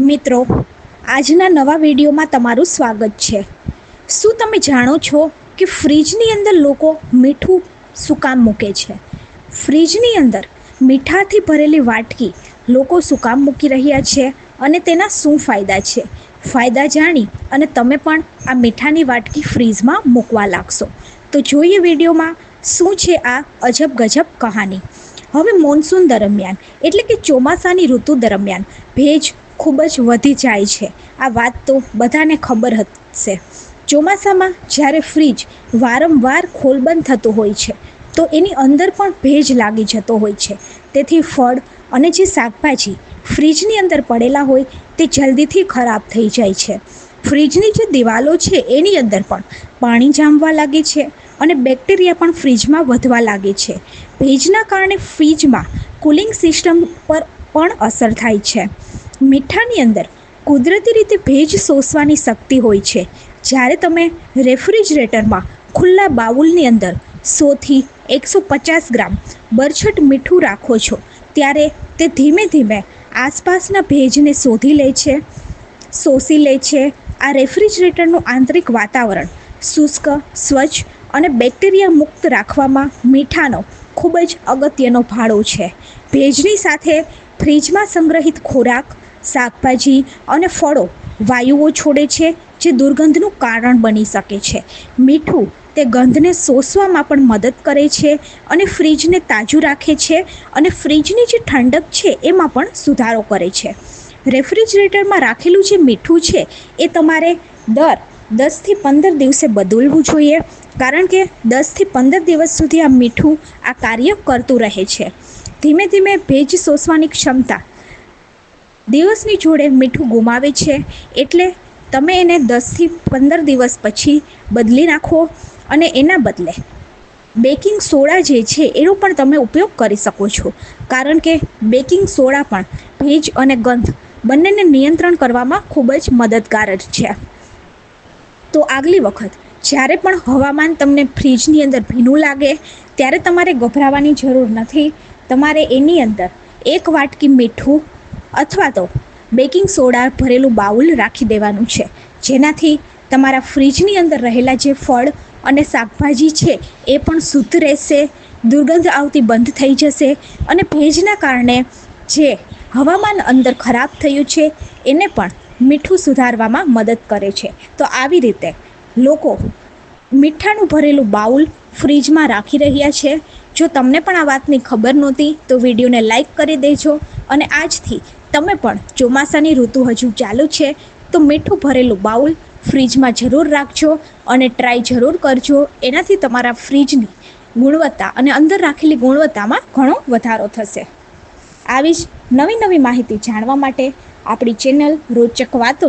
મિત્રો, આજના નવા વિડીયોમાં તમારું સ્વાગત છે. શું તમે જાણો છો કે ફ્રીજની અંદર લોકો મીઠું શું કામ મૂકે છે? ફ્રીજની અંદર મીઠાથી ભરેલી વાટકી લોકો શું કામ મૂકી રહ્યા છે અને તેના શું ફાયદા છે? ફાયદા જાણી અને તમે પણ આ મીઠાની વાટકી ફ્રીજમાં મૂકવા લાગશો. તો જોઈએ વિડીયોમાં શું છે આ અજબ ગજબ કહાની. હવે મોન્સૂન દરમિયાન, એટલે કે ચોમાસાની ઋતુ દરમિયાન, ભેજ ખૂબ જ વધી જાય છે. આ વાત તો બધાને ખબર હશે. ચોમાસામાં જ્યારે ફ્રીજ વારંવાર ખોલબંધ થતું હોય છે, તો એની અંદર પણ ભેજ લાગી જતો હોય છે. તેથી ફળ અને જે શાકભાજી ફ્રીજની અંદર પડેલા હોય, તે જલ્દીથી ખરાબ થઈ જાય છે. ફ્રીજની જે દિવાલો છે, એની અંદર પણ પાણી જામવા લાગે છે અને બેક્ટેરિયા પણ ફ્રીજમાં વધવા લાગે છે. ભેજના કારણે ફ્રીજમાં કુલિંગ સિસ્ટમ પર પણ અસર થાય છે. મીઠાની અંદર કુદરતી રીતે ભેજ શોષવાની શક્તિ હોય છે. જ્યારે તમે રેફ્રિજરેટરમાં ખુલ્લા બાઉલની અંદર સોથી એકસો પચાસ ગ્રામ બરછટ મીઠું રાખો છો, ત્યારે તે ધીમે ધીમે આસપાસના ભેજને શોધી લે છે, શોષી લે છે. આ રેફ્રિજરેટરનું આંતરિક વાતાવરણ શુષ્ક, સ્વચ્છ અને બેક્ટેરિયા મુક્ત રાખવામાં મીઠાનો ખૂબ જ અગત્યનો ભાડો છે. ભેજની સાથે ફ્રીજમાં સંગ્રહિત ખોરાક શાકભાજી અને ફળો વાયુઓ છોડે છે, જે દુર્ગંધનું કારણ બની શકે છે. મીઠું તે ગંધને શોષવામાં પણ મદદ કરે છે અને ફ્રીજને તાજું રાખે છે અને ફ્રીજની જે ઠંડક છે એમાં પણ સુધારો કરે છે. રેફ્રિજરેટરમાં રાખેલું જે મીઠું છે એ તમારે દર દસથી પંદર દિવસે બદલવું જોઈએ, કારણ કે દસથી પંદર દિવસ સુધી આ મીઠું આ કાર્ય કરતું રહે છે. ધીમે ધીમે ભેજ શોષવાની ક્ષમતા દિવસની જોડે મીઠું ગુમાવે છે એટલે તમે એને દસથી પંદર દિવસ પછી બદલી નાખો અને એના બદલે બેકિંગ સોડા જે છે એનો પણ તમે ઉપયોગ કરી શકો છો. કારણ કે બેકિંગ સોડા પણ ભેજ અને ગંધ બંનેને નિયંત્રણ કરવામાં ખૂબ જ મદદગાર છે. તો આગલી વખત જ્યારે પણ હવામાન તમને ફ્રીજની અંદર ભીનું લાગે ત્યારે તમારે ગભરાવાની જરૂર નથી. તમારે એની અંદર એક વાટકી મીઠું અથવા તો બેકિંગ સોડા ભરેલું બાઉલ રાખી દેવાનું છે. જેનાથી તમારા ફ્રીજની અંદર રહેલા જે ફળ અને શાકભાજી છે, એ પણ શુદ્ધ રહેશે, દુર્ગંધ આવતી બંધ થઈ જશે અને ભેજના કારણે જે હવામાન અંદર ખરાબ થયું છે, એને પણ મીઠું સુધારવામાં મદદ કરે છે. તો આવી રીતે લોકો મીઠાનું ભરેલું બાઉલ ફ્રીજમાં રાખી રહ્યા છે. જો તમને પણ આ વાતની ખબર નહોતી, તો વિડીયોને લાઈક કરી દેજો. અને આજથી તમે પણ ચોમાસાની ઋતુ હજુ ચાલુ છે, તો મીઠું ભરેલું બાઉલ ફ્રીજમાં જરૂર રાખજો અને ટ્રાય જરૂર કરજો. એનાથી તમારા ફ્રીજની ગુણવત્તા અને અંદર રાખેલી ગુણવત્તામાં ઘણો વધારો થશે. આવી જ નવી નવી માહિતી જાણવા માટે આપણી ચેનલ રોચક વાતો